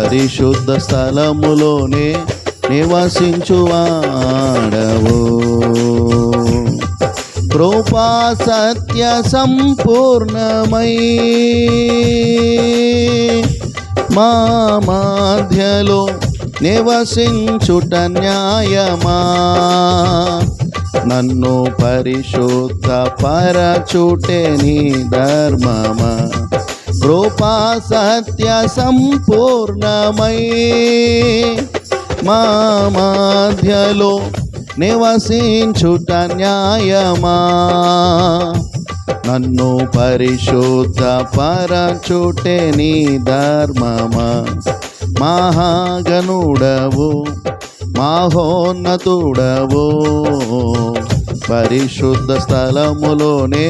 పరిశుద్ధ స్థలములోనే నివసించువాడవు. కృపా సత్య సంపూర్ణమై మా మాధ్యలో నివసించుట న్యాయమా? నన్ను పరిశుద్ధ పరచుటే నీ ధర్మమా? కృపా సత్య సంపూర్ణమై మా మధ్యలో నివసించుట న్యాయమా? నన్ను పరిశుద్ధ పరచుటే నీ ధర్మమా? మహాగనుడవు మాహోన్నతుడవు పరిశుద్ధ స్థలములోనే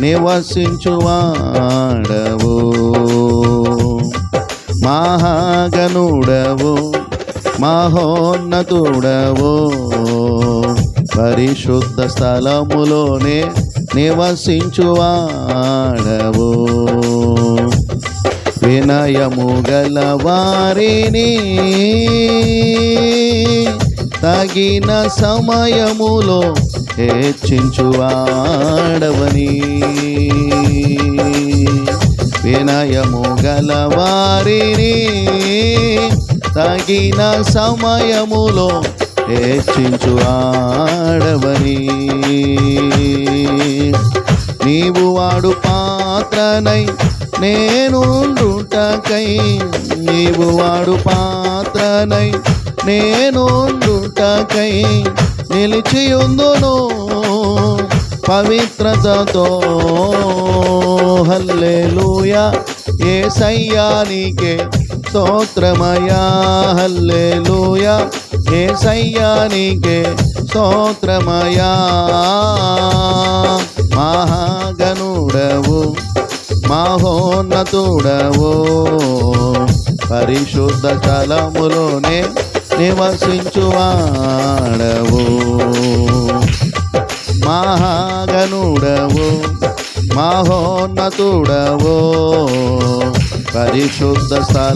నివసించువాడవు మహాగనుడవు మహోన్నతుడవు. పరిశుద్ధ స్థలములోనే నివసించువాడవు వినయము గల వారిని తగిన సమయములో హెచ్చించువాడవని వినయము గల వారిని తగిన సమయములో హెచ్చించు ఆడవని. నీవు వాడు పాత్రనై నేనుండుటకై నీవు వాడు పాత్రనై నేనుండుటకై నిలిచియుందును పవిత్రతతో. హల్లెలూయా ఏ సయ్యానికే స్తోత్రమయా హల్లెలూయా ఏ సయ్యానికే స్తోత్రమయా మహాగనుడవు మహోన్నతుడవు. పరిశుద్ధ స్థలములోనే నివసించువాడవు. మహాగనుడవు మహోన్నతుడవు. పరిశుద్ధ స్థల